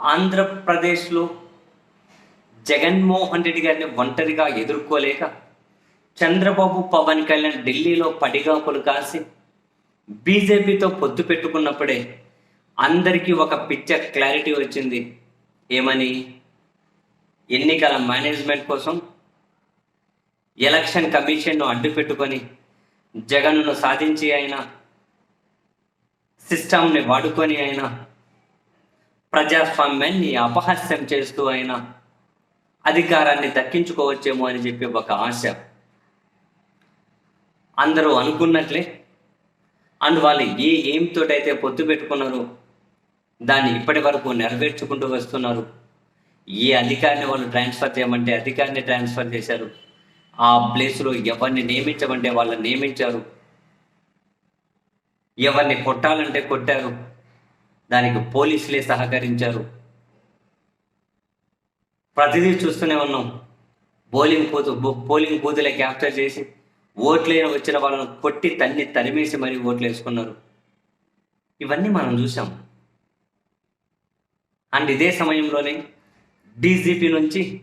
ఆంధ్రప్రదేశ్లో జగన్మోహన్ రెడ్డి గారిని ఒంటరిగా ఎదుర్కోలేక చంద్రబాబు పవన్ కళ్యాణ్ ఢిల్లీలో పడిగాపులు కాసి బీజేపీతో పొత్తు పెట్టుకున్నప్పుడే అందరికీ ఒక పిక్చర్ క్లారిటీ వచ్చింది. ఏమని? ఎన్నికల మేనేజ్మెంట్ కోసం ఎలక్షన్ కమిషన్ను అడ్డు పెట్టుకొని జగన్ను సాధించి అయినా సిస్టమ్ని వాడుకొని అయినా ప్రజాస్వామ్యాన్ని అపహాస్యం చేస్తూ అయినా అధికారాన్ని దక్కించుకోవచ్చేమో అని చెప్పి ఒక ఆశ. అందరూ అనుకున్నట్లే. అండ్ వాళ్ళు ఏ ఏంతోటైతే పొత్తు పెట్టుకున్నారో దాన్ని ఇప్పటి వరకు నెరవేర్చుకుంటూ వస్తున్నారు. ఏ అధికారిని వాళ్ళు ట్రాన్స్ఫర్ చేయమంటే అధికారిని ట్రాన్స్ఫర్ చేశారు. ఆ ప్లేస్లో ఎవరిని నియమించమంటే వాళ్ళని నియమించారు. ఎవరిని కొట్టాలంటే కొట్టారు. దానికి పోలీసులే సహకరించారు. ప్రతిదీ చూస్తూనే ఉన్నాం. బౌలింగ్ బూత్ పోలింగ్ బూతులే క్యాప్చర్ చేసి ఓట్లు వచ్చిన వాళ్ళను కొట్టి తన్ని తరిమేసి మరీ ఓట్లు వేసుకున్నారు ఇవన్నీ మనం చూసాం అండ్ ఇదే సమయంలోనే డీజీపీ నుంచి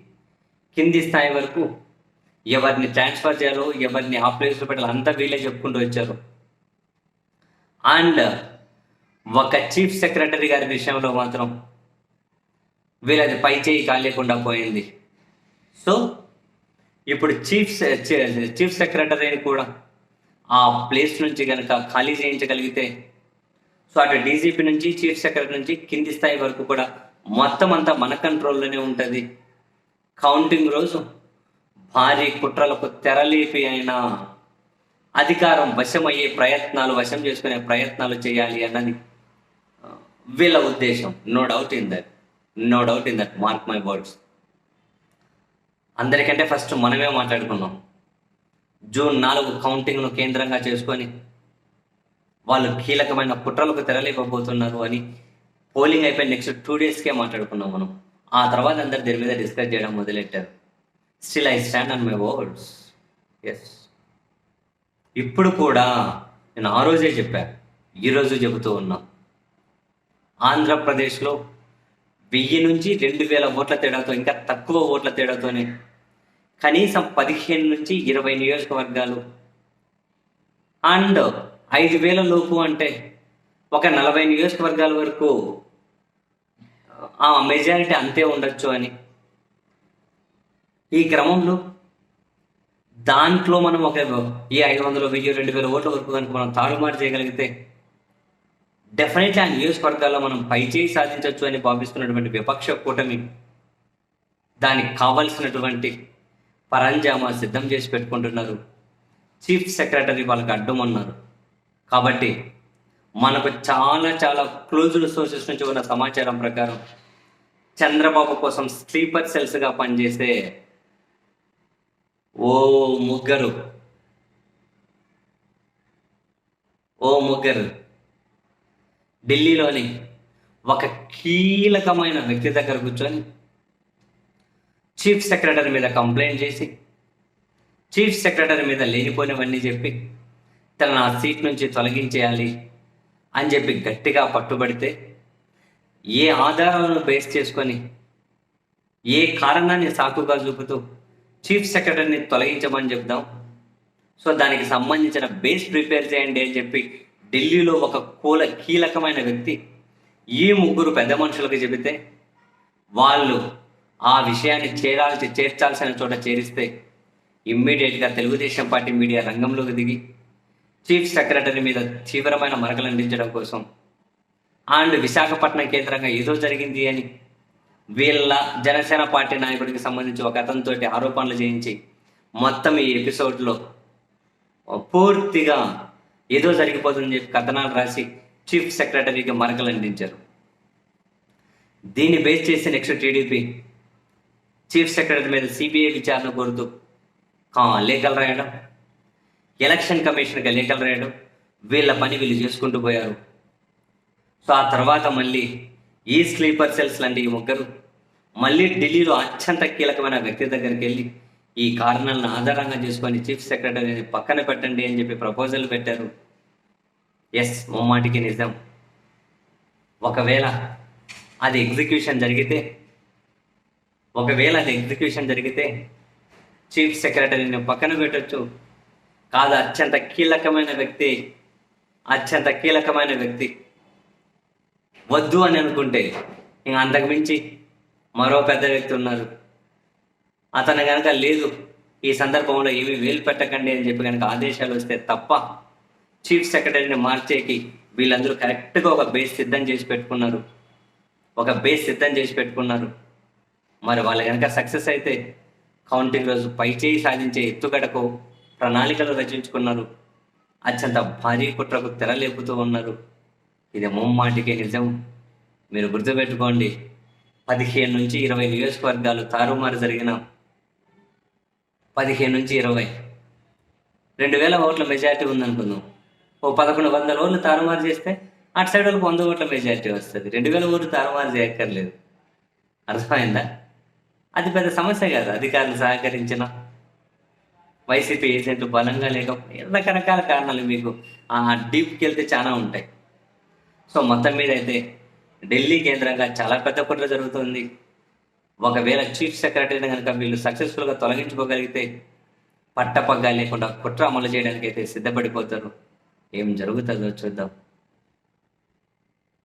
కింది స్థాయి వరకు ఎవరిని ట్రాన్స్ఫర్ చేయాలో ఎవరిని ఆ ప్లేస్లో పెట్టాలో అంతా వీళ్ళే చెప్పుకుంటూ వచ్చారు. అండ్ ఒక చీఫ్ సెక్రటరీ గారి విషయంలో మాత్రం వీళ్ళది పై చేయి కాలేకుండా పోయింది. సో ఇప్పుడు చీఫ్ చీఫ్ సెక్రటరీని కూడా ఆ ప్లేస్ నుంచి కనుక ఖాళీ చేయించగలిగితే సో అటు డీజీపీ నుంచి చీఫ్ సెక్రటరీ నుంచి కింది స్థాయి వరకు కూడా మొత్తం అంతా మన కంట్రోల్లోనే ఉంటుంది. కౌంటింగ్ రోజు భారీ కుట్రలకు తెరలేపి అయినా అధికారం వశమయ్యే ప్రయత్నాలు వశం చేసుకునే ప్రయత్నాలు చేయాలి అన్నది వీళ్ళ ఉద్దేశం. No doubt in that no doubt in that mark my words అందరికంటే ఫస్ట్ మనమే మాట్లాడుకున్నాం. జూన్ నాలుగు కౌంటింగ్ను కేంద్రంగా చేసుకొని వాళ్ళు కీలకమైన కుట్రలకు తెరలేకపోతున్నారు అని పోలింగ్ అయిపోయిన నెక్స్ట్ టూ డేస్కే మాట్లాడుకున్నాం మనం. ఆ తర్వాత అందరు దీని మీద డిస్కస్ చేయడం మొదలెట్టారు. Still I stand on my words yes ఇప్పుడు కూడా నేను ఆ రోజే చెప్పాను ఈరోజు చెబుతూ ఉన్నా. ఆంధ్రప్రదేశ్లో వెయ్యి నుంచి రెండు వేల ఓట్ల తేడాతో ఇంకా తక్కువ ఓట్ల తేడాతోనే కనీసం పదిహేను నుంచి ఇరవై నియోజకవర్గాలు. అండ్ ఐదు వేల లోపు అంటే ఒక నలభై నియోజకవర్గాల వరకు ఆ మెజారిటీ అంతే ఉండొచ్చు అని. ఈ క్రమంలో దాంట్లో మనం ఒక ఈ ఐదు వందలు వెయ్యి రెండు వేల ఓట్ల వరకు కనుక మనం తారుమారు చేయగలిగితే డెఫినెట్లీ ఆ నియోజకవర్గాల్లో మనం పైచేయి సాధించవచ్చు అని భావిస్తున్నటువంటి విపక్ష కూటమి దానికి కావలసినటువంటి పరంజామా సిద్ధం చేసి పెట్టుకుంటున్నారు. చీఫ్ సెక్రటరీ వాళ్ళకి అడ్డమన్నారు. కాబట్టి మనకు చాలా చాలా క్లోజ్డ్ సోర్సెస్ నుంచి ఉన్న సమాచారం ప్రకారం చంద్రబాబు కోసం స్లీపర్ సెల్స్గా పనిచేసే ఓ ముగ్గురు ఓ ముగ్గురు ఢిల్లీలోని ఒక కీలకమైన వ్యక్తి దగ్గర కూర్చొని చీఫ్ సెక్రటరీ మీద కంప్లైంట్ చేసి చీఫ్ సెక్రటరీ మీద లేనిపోయినవన్నీ చెప్పి తన ఆ సీట్ నుంచి తొలగించేయాలి అని చెప్పి గట్టిగా పట్టుబడితే ఏ ఆధారాలను బేస్ చేసుకొని ఏ కారణాన్ని సాకుగా చూపుతూ చీఫ్ సెక్రటరీని తొలగించమని చెప్దాం. సో దానికి సంబంధించిన బేస్ ప్రిపేర్ చేయండి అని చెప్పి ఢిల్లీలో ఒక కూల కీలకమైన వ్యక్తి ఈ ముగ్గురు పెద్ద మనుషులకు చెబితే వాళ్ళు ఆ విషయాన్ని చేరాల్సి చేర్చాల్సిన చోట చేరిస్తే ఇమ్మీడియట్గా తెలుగుదేశం పార్టీ మీడియా రంగంలోకి దిగి చీఫ్ సెక్రటరీ మీద తీవ్రమైన మరకలు అందించడం కోసం అండ్ విశాఖపట్నం కేంద్రంగా ఏదో జరిగింది అని వీళ్ళ జనసేన పార్టీ నాయకుడికి సంబంధించి ఒక అతనితో ఆరోపణలు చేయించి మొత్తం ఈ ఎపిసోడ్లో పూర్తిగా ఏదో జరిగిపోతుందని చెప్పి కథనాలు రాసి చీఫ్ సెక్రటరీకి మరకలు అందించారు. దీన్ని బేస్ చేసి నెక్స్ట్ టీడీపీ చీఫ్ సెక్రటరీ మీద సిబిఐ విచారణ కోరుతూ లేఖలు రాయడం? ఎలక్షన్ కమిషన్కి లేఖలు రాయడం? వీళ్ళ పని వీళ్ళు చేసుకుంటూ పోయారు. సో ఆ తర్వాత మళ్ళీ ఈ స్లీపర్ సెల్స్ లాంటి ఈ ముగ్గురు మళ్ళీ ఢిల్లీలో అత్యంత కీలకమైన వ్యక్తి దగ్గరికి వెళ్ళి ఈ కారణాలను ఆధారంగా చేసుకొని చీఫ్ సెక్రటరీని పక్కన పెట్టండి అని చెప్పి ప్రపోజల్ పెట్టారు. ఎస్ ముమ్మాటికి నిజం. ఒకవేళ అది ఎగ్జిక్యూషన్ జరిగితే ఒకవేళ అది ఎగ్జిక్యూషన్ జరిగితే చీఫ్ సెక్రటరీని పక్కన పెట్టొచ్చు. కాదు అత్యంత కీలకమైన వ్యక్తి అత్యంత కీలకమైన వ్యక్తి. వద్దు అని అనుకుంటే ఇంకా అంతకు మించి మరో పెద్ద వ్యక్తి ఉన్నారు. అతను కనుక లేదు ఈ సందర్భంలో ఏమి వేలు పెట్టకండి అని చెప్పి కనుక ఆదేశాలు వస్తే తప్ప చీఫ్ సెక్రటరీని మార్చేకి వీళ్ళందరూ కరెక్ట్గా ఒక బేస్ సిద్ధం చేసి పెట్టుకున్నారు. ఒక బేస్ సిద్ధం చేసి పెట్టుకున్నారు. మరి వాళ్ళు కనుక సక్సెస్ అయితే కౌంటింగ్ రోజు పైచేయి సాధించే ఎత్తుగడకు ప్రణాళికలు రచించుకున్నారు. అత్యంత భారీ కుట్రకు తెరలేపుతూ ఉన్నారు. ఇది ముమ్మాటికే నిజం. మీరు గుర్తుపెట్టుకోండి పదిహేను నుంచి ఇరవై నియోజకవర్గాలు తారుమారు జరిగిన పదిహేను నుంచి ఇరవై. రెండు వేల ఓట్ల మెజారిటీ ఉందనుకుందాం. ఓ పదకొండు వందల ఓట్లు తారుమారు చేస్తే అటు సైడ్ వాళ్ళకి వంద ఓట్ల మెజారిటీ వస్తుంది. రెండు వేల ఓట్లు తారుమారు చేయక్కర్లేదు. అర్థమైందా? అది పెద్ద సమస్య కాదు. అధికారులు సహకరించిన వైసీపీ ఏజెంట్లు బలంగా లేకపోతే రకరకాల కారణాలు మీకు ఆ డీప్కి వెళ్తే చాలా ఉంటాయి. సో మొత్తం మీద అయితే ఢిల్లీ కేంద్రంగా చాలా పెద్ద కుట్ర జరుగుతుంది. ఒకవేళ చీఫ్ సెక్రటరీని కనుక వీళ్ళు సక్సెస్ఫుల్గా తొలగించుకోగలిగితే పట్టపగ్గా లేకుండా కుట్ర అమలు చేయడానికి అయితే సిద్ధపడిపోతారు. ఏం జరుగుతుందో చూద్దాం.